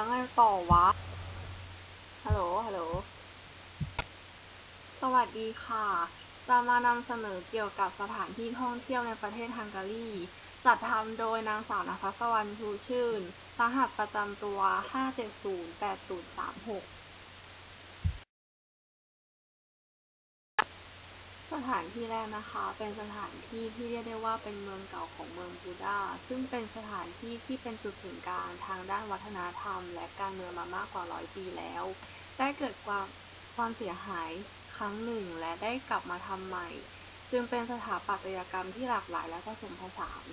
แล้วไงต่อวะ ฮัลโหล ฮัลโหล สวัสดีค่ะ จะมานำเสนอเกี่ยวกับสถานที่ท่องเที่ยวในประเทศฮังการี จัดทำโดยนางสาวนภัสวรรณชูชื่น รหัสประจำตัว 5708036 ถานที่แรกนะคะ เป็นสถานที่ที่เรียกได้ว่าเป็นเมืองเก่าของเมืองบูดา ซึ่งเป็นสถานที่ที่เป็นจุดศูนย์กลางทางด้านวัฒนธรรม และการเมืองมามากกว่าร้อยปีแล้ว ได้เกิดความความเสียหายครั้งหนึ่งและได้กลับมาทำใหม่ จึงเป็นสถาปัตยกรรมที่หลากหลายและผสมผสาน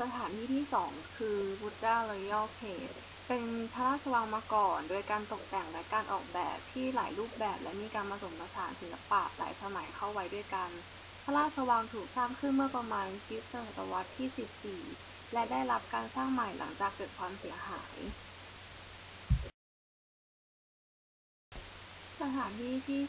สถานที่ที่สองคือ Buddha Royal Place เป็นพระราชวังมาก่อน โดยการตกแต่งและการออกแบบที่หลายรูปแบบและมีการผสมผสานศิลปะหลายสมัยเข้าไว้ด้วยกัน พระราชวังถูกสร้างขึ้นเมื่อประมาณคริสตศตวรรษที่ 14 และได้รับการสร้างใหม่หลังจากเกิดความเสียหาย สถานที่ที่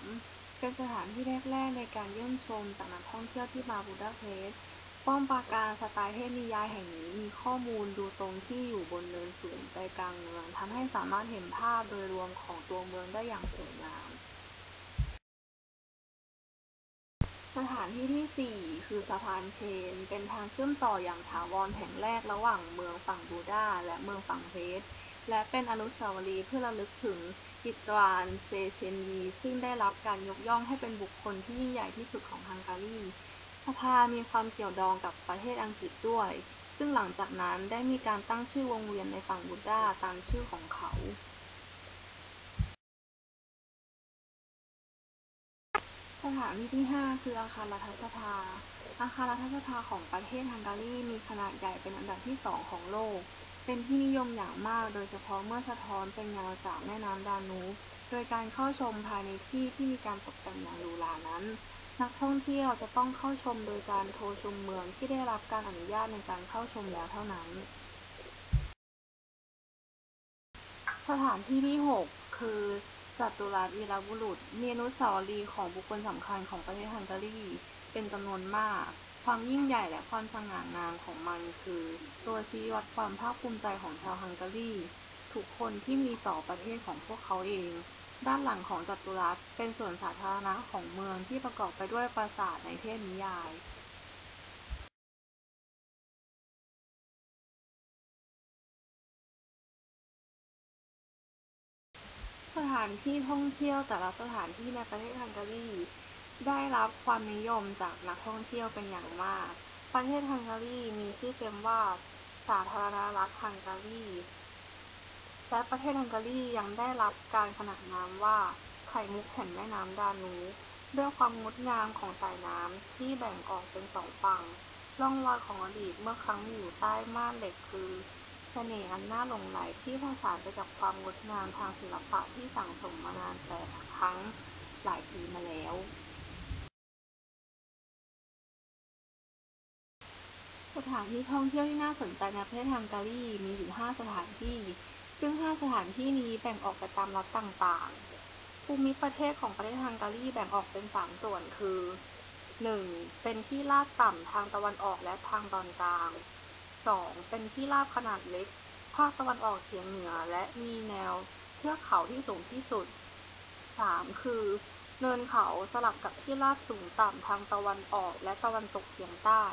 3 เป็นสถานที่แรกๆในการเยี่ยมชมจากนักท่องเที่ยวที่มาบูดาเปสต์ ป้อมปราการสไตล์เทพนิยายแห่งนี้มีข้อมูลดูตรงที่อยู่บนเนินสูงใจกลางเมืองทำให้สามารถเห็นภาพโดยรวมของตัวเมืองได้อย่างสวยงาม สถานที่ที่ 4 คือสะพานเชน เป็นทางเชื่อมต่ออย่างถาวรแห่งแรกระหว่างเมืองฝั่งบูดาและเมืองฝั่งเพสและเป็นอนุสาวรีย์เพื่อระลึกถึงกิตรานเซเชนยีซึ่งได้รับการยกย่องให้เป็นบุคคลที่ยิ่งใหญ่ที่สุดของฮังการี สภามีความเกี่ยวดองกับประเทศอังกฤษด้วย ซึ่งหลังจากนั้นได้มีการตั้งชื่อวงเวียนในฝั่งบูดาตามชื่อของเขา สถานที่ที่ 5 คืออาคารรัฐสภา อาคารรัฐสภาของประเทศฮังการีมีขนาดใหญ่เป็นอันดับที่ 2 ของโลก เป็นที่นิยมอย่างมากโดยเฉพาะเมื่อสะท้อนเป็นเงาจากแม่น้ำดานูบโดยการเข้าชมภายในที่ที่มีการตกแต่งอย่างหรูหรานั้น นักท่องเที่ยวจะต้องเข้าชมโดยการโทรชมเมืองที่ได้รับการอนุญาตในการเข้าชมแล้วเท่านั้น สถานที่ที่ 6 คือจัตุรัสวีรบุรุษ มีอนุสาวรีย์ของบุคคลสำคัญของประเทศฮังการี เป็นจำนวนมาก ความยิ่งใหญ่และความสง่างามของมันคือ ตัวชี้วัดความภาคภูมิใจของชาวฮังการีทุกคนที่มีต่อประเทศของพวกเขาเอง ด้านหลังของจัตุรัสเป็นส่วนสาธารณะของเมืองที่ประกอบไปด้วยปราสาทในเทพนิยายสถานที่ท่องเที่ยวแต่ละสถานที่ในประเทศฮังการีได้รับความนิยมจากนักท่องเที่ยวเป็นอย่างมาก ประเทศฮังการีมีชื่อเต็มว่าสาธารณรัฐฮังการี และประเทศฮังการียังได้รับการขนานนามว่าไข่มุกแห่งแม่น้ำดานูบด้วยความงดงามของสายน้ำที่แบ่งออกเป็นสองฝั่งร่องรอยของอดีตเมื่อครั้งอยู่ใต้ม่านเหล็กคือเสน่ห์อันน่าหลงไหลที่ผสานไปกับความงดงามทางศิลปะที่สั่งสมมานานแต่ครั้งหลายปีมาแล้ว สถานที่ท่องเที่ยวที่น่าสนใจในประเทศฮังการีมีอยู่ 5 สถานที่ ซึ่ง5สถานที่นี้แบ่งออกไปตามรัฐต่างๆ ภูมิประเทศของประเทศฮังการีแบ่งออกเป็น3ส่วนคือ 1. เป็นที่ลาดต่ำทางตะวันออกและทางตอนกลาง 2. เป็นที่ราบขนาดเล็ก ภาคตะวันออกเฉียงเหนือและมีแนวเทือกเขาที่สูงที่สุด 3. คือ เนินเขาสลับกับที่ราบสูงต่ำทางตะวันออกและตะวันตกเฉียงใต้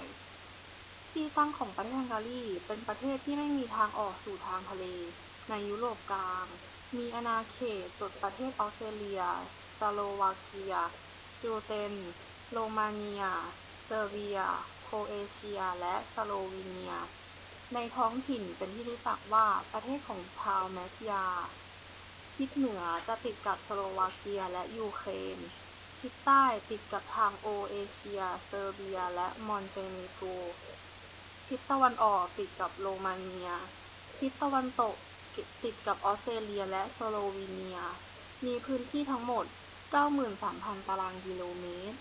ที่ตั้งของประเทศฮังการีเป็นประเทศที่ไม่มีทางออกสู่ทางทะเล ในยุโรปกลาง มีอาณาเขตจดประเทศออสเตรเลีย สโลวาเกียจิวเตน โรมาเนีย เซอร์เบีย โครเอเชีย และสโลวีเนีย ในท้องถิ่นเป็นที่รู้จักว่าประเทศของชาวแมสยา ทิศเหนือจะติดกับสโลวาเกียและยูเครน ทิศใต้ติดกับทางโอเอเชีย เซอร์เบีย และมอนเตเนโกรทิศตะวันออกติดกับโรมาเนีย ทิศตะวันตก ติดกับออสเตรเลียและสโลวีเนีย มีพื้นที่ทั้งหมด 93,000 ตารางกิโลเมตร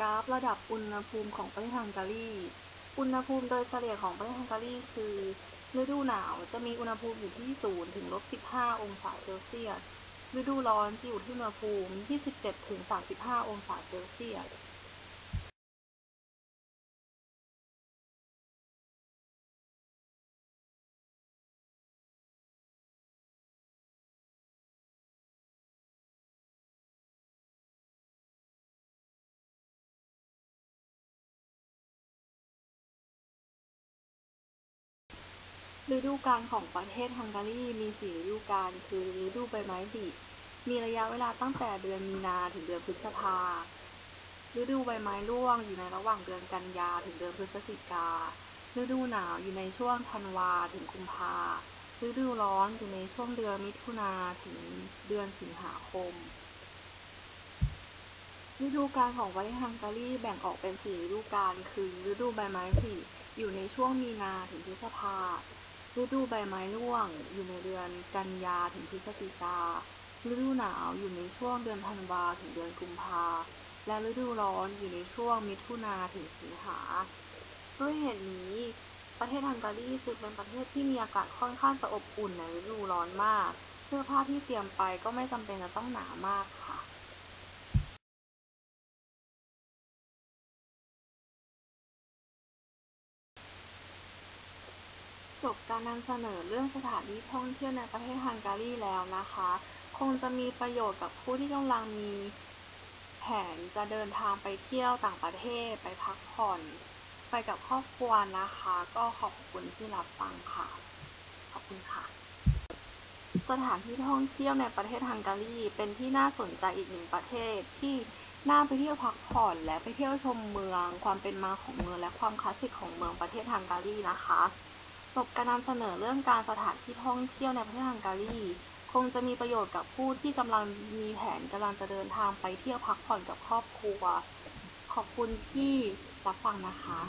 กราฟระดับอุณหภูมิของประเทศฮังการี อุณหภูมิโดยเฉลี่ยของประเทศฮังการีคือ ฤดูหนาวจะมีอุณหภูมิอยู่ที่ 0 ถึงลบ 15 องศาเซลเซียส ฤดูร้อนจะอยู่ที่อุณหภูมิ 27-35 องศาเซลเซียส ฤดูกาลของประเทศฮังการีมีสี่ฤดูกาลคือฤดูใบไม้ผลิมีระยะเวลาตั้งแต่เดือนมีนาถึงเดือนพฤษภาฤดูใบไม้ร่วงอยู่ในระหว่างเดือนกันยาถึงเดือนพฤศจิกาฤดูหนาวอยู่ในช่วงธันวาถึงกุมภาฤดูร้อนอยู่ในช่วงเดือนมิถุนาถึงเดือนสิงหาคม ฤดูกาลของประเทศฮังการีแบ่งออกเป็นสี่ฤดูกาลคือฤดูใบไม้ผลิอยู่ในช่วงมีนาถึงพฤษภา ฤดูใบไม้ร่วง อยู่ในเดือนกันยาถึงพฤศจิกา ฤดูหนาวอยู่ในช่วงเดือนธันวาถึงเดือนกุมภา และฤดูร้อนอยู่ในช่วงมิถุนาถึงสิงหาด้วยเหตุนี้ ประเทศฮังการีจึงเป็นประเทศที่มีอากาศค่อนข้างจะอบอุ่นในฤดูร้อนมาก เสื้อผ้าที่เตรียมไปก็ไม่จำเป็นจะต้องหนามากค่ะ จบ การนำเสนอเรื่องสถานที่ท่องเที่ยวในประเทศฮังการีแล้วนะคะ คงจะมีประโยชน์กับผู้ที่กำลังมีแผนจะเดินทางไปเที่ยวต่างประเทศไปพักผ่อน ไปกับครอบครัวนะคะ ก็ขอบคุณที่รับฟังค่ะ ขอบคุณค่ะ สถานที่ท่องเที่ยวในประเทศฮังการีเป็นที่น่าสนใจอีกหนึ่งประเทศที่น่าไปเที่ยวพักผ่อนและไปเที่ยวชมเมือง ความเป็นมาของเมืองและความคลาสสิกของเมืองประเทศฮังการีนะคะ จบการนำเสนอเรื่องการสถานที่ท่องเที่ยวในประเทศฮังการี คงจะมีประโยชน์กับผู้ที่กำลังมีแผนกำลังจะเดินทางไปเที่ยวพักผ่อนกับครอบครัว ขอบคุณที่รับฟังนะคะ